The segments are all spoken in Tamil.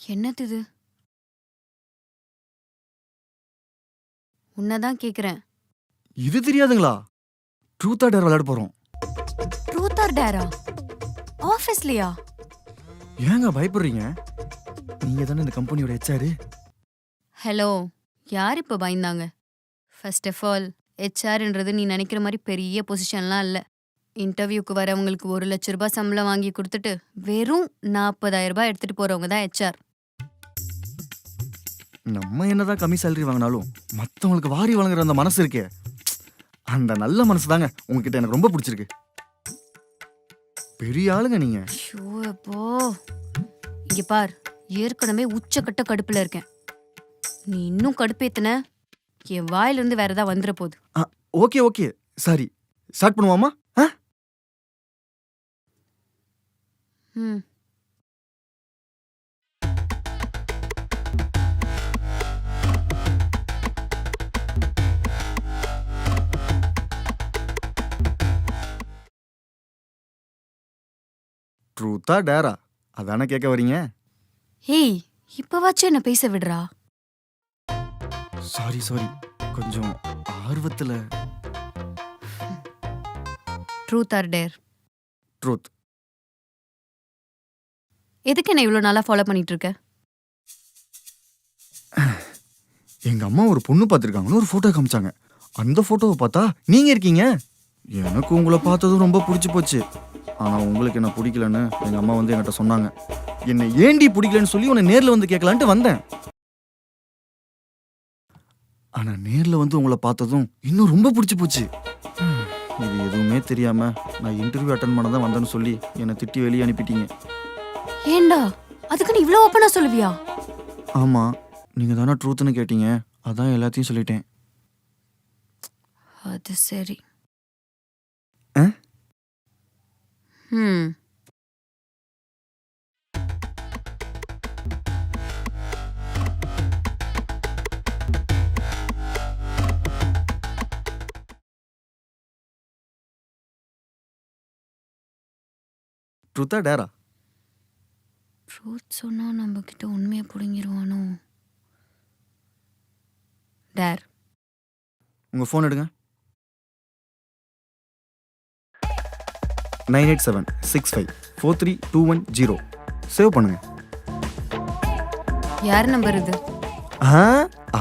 என்னது இது உன்னதான் கேக்குறேன். இது தெரியாதுங்களா? ட்ரூத் டேர் விளையாட போறோம். ட்ரூத் ஆர் டேரா ஆஃபீஸ்லயா ஏங்க பயப்படுறீங்க? நீங்க தானே இந்த கம்பெனியோட ஹெச்ஆர் ஹலோ யார் இப்போ பயந்தாங்க? ஃபர்ஸ்ட் ஆஃப் ஆல் ஹெச்ஆர்ன்றது நீ நினைக்கிற மாதிரி பெரிய பொசிஷன்லாம் இல்லை. இன்டர்வியூக்கு வரவங்களுக்கு ஒரு லட்ச ரூபாய் சம்பளம் வாங்கி கொடுத்துட்டு வெறும் நாற்பதாயிரம் ரூபாய் எடுத்துட்டு போறவங்க தான் ஹெச்ஆர் நம்ம என்னதான் கம்மி சேலரி வாங்கினாலும் மத்தவங்களுக்கு வாரி வழங்குற அந்த மனசு இருக்கே. அந்த நல்ல மனசு தாங்க உங்ககிட்ட எனக்கு ரொம்ப பிடிச்சிருக்கு. பெரிய ஆளுங்க நீங்க. ஷோ அப்போ. இங்க பார் ஏற்கனவே உச்சக்கட்ட கடுப்புல இருக்கேன். நீ இன்னும் கடுப்பேத்துன? என் வாயிலிருந்து வேற ஏதாவது வந்துட போகுது ஓகே ஓகே. சாரி ஸ்டார்ட் பண்ணுவோமா? ம். ட்ரூத்தா டேரா அதானே கேட்க வரீங்க ஏய் இப்பவாச்சும் என்ன பேச விடுறா? சாரி சாரி கொஞ்சம் ஆர்வத்துல. ட்ரூத் ஆர் டேர் ட்ரூத் எதுக்கு என்ன இவ்வளோ நாளா ஃபாலோ பண்ணிட்டு இருக்க எங்க அம்மா ஒரு பொண்ணு பார்த்துருக்காங்கன்னு ஒரு போட்டோ காமிச்சாங்க. அந்த போட்டோவை பார்த்தா நீங்க இருக்கீங்க? எனக்கு உங்களை பார்த்ததும் ரொம்ப பிடிச்சி போச்சு. ஆனா உங்களுக்கு என்ன பிடிக்கலன்னு எங்க அம்மா வந்து என்கிட்ட சொன்னாங்க. என்னை ஏண்டி பிடிக்கலன்னு சொல்லி உன்னை நேர்ல வந்து கேட்கலான்ட்டு வந்தேன். ஆனா நேர்ல வந்து உங்களை பார்த்ததும் இன்னும் ரொம்ப பிடிச்சி போச்சு. இது எதுவுமே தெரியாம நான் இன்டர்வியூ அட்டன் பண்ண தான் வந்தேன்னு சொல்லி என்னை திட்டி வெளியே அனுப்பிட்டீங்க. ஏண்டா? அதுக்கு நீ இவ்வளோ ஓப்பனா சொல்லுவியா? ஆமா நீங்க தானே ட்ரூத்னு கேட்டீங்க. அதான் எல்லாத்தையும் சொல்லிட்டேன். அது சரி. ஆ? ம் ட்ரூத்தா டேரா ட்ரூத் சொன்னா நம்ம கிட்ட உண்மையை பிடுங்கிருவானோ? டேர் உங்க ஃபோன் எடுங்க. Nine eight seven six five four three two one zero save பண்ணுங்க. யார் நம்பர் இது? ஆ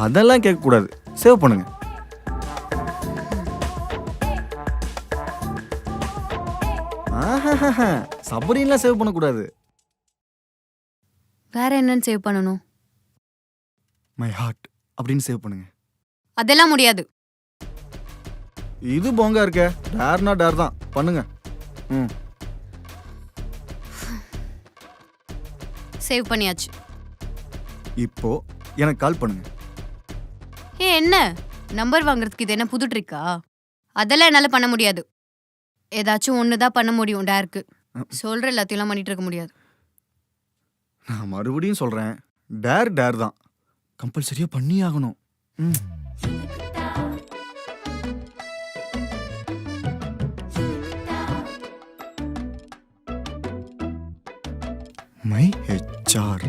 அதெல்லாம் கேட்கக்கூடாது. சேவ் பண்ணுங்க. ஆஹாஹாஹா, சபரின்லாம் சேவ் பண்ணக்கூடாது. வேற என்னன்னு சேவ் பண்ணணும். மை ஹார்ட் அப்படின்னு சேவ் பண்ணுங்க. அதெல்லாம் முடியாது. இது போங்க இருக்க. டேர்னா டேர் தான். பண்ணுங்க. சேவ் பண்ணியாச்சு. இப்போ எனக்கு கால் பண்ணுங்க. ஏ என்ன? நம்பர் வாங்குறதுக்கு இது என்ன புது ட்ரிக்கா அதெல்லாம் என்னால பண்ண முடியாது. ஏதாச்சும் ஒன்று தான் பண்ண முடியும் டேருக்கு சொல்ற எல்லாத்தையும் பண்ணிட்டு இருக்க முடியாது. நான் மறுபடியும் சொல்றேன். டேர் டேர் தான். கம்பல்சரியா பண்ணி ஆகணும். ம். My HR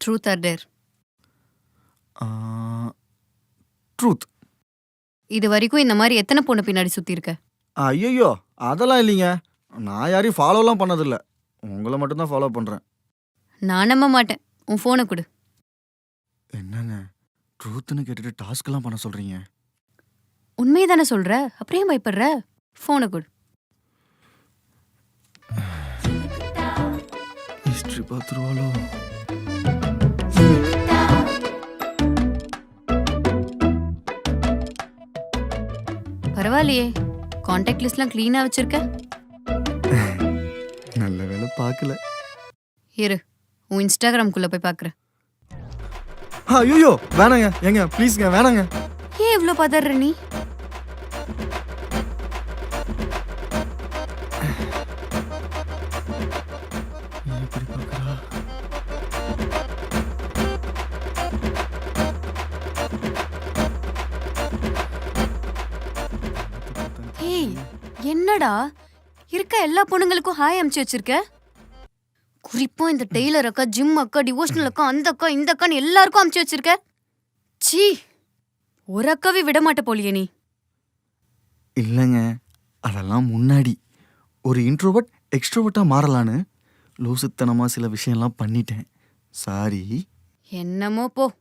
truth or dare truth இது வரைக்கும் இந்த மாதிரி எத்தனை பொண்ணு பின்னாடி சுத்தி இருக்க? ஐயோ அதெல்லாம் இல்லைங்க. நான் யாரையும் ஃபாலோலாம் பண்ணதில்ல. உங்களை மட்டும்தான் ஃபாலோ பண்றேன். நான் நம்ப மாட்டேன். உன் ஃபோனை கொடு. என்னங்க? ட்ரூத்னு கேட்டுட்டு டாஸ்க்லாம் பண்ண சொல்றீங்க. உண்மையை தானே சொல்ற? அப்படியே பயப்படுற? ஃபோனை கொடு. ஹிஸ்ட்ரி பார்த்துருவாளோ? பரவாயில்லையே. காண்டாக்ட் லிஸ்ட்லாம் க்ளீனாக வச்சிருக்க? நல்ல வேலை பார்க்கல. இரு. உன் இன்ஸ்டாகிராம்குள்ளே போய் பார்க்குறேன் ஐயோ வேணாங்க. ஏங்க ப்ளீஸ்ங்க வேணாங்க. ஏன் இவ்வளோ பதற நீ? ஏய் என்னடா? இருக்க எல்லா பொண்ணுங்களுக்கும் ஹாய் அமுச்சு வச்சிருக்க? குறிப்பா இந்த டெய்லர் அக்கா ஜிம் அக்கா டிவோஷனல் அக்கா அந்த அக்கா இந்த அக்கான்னு எல்லாருக்கும் அமுச்சு வச்சிருக்க. சீ ஒரு அக்காவே விட மாட்ட போலியே நீ. இல்லைங்க அதெல்லாம் முன்னாடி. ஒரு இன்ட்ரோவர்ட் எக்ஸ்ட்ரோவர்ட்டாக மாறலான்னு லூசுத்தனமாக சில விஷயம்லாம் பண்ணிட்டேன். சாரி. என்னமோ போ.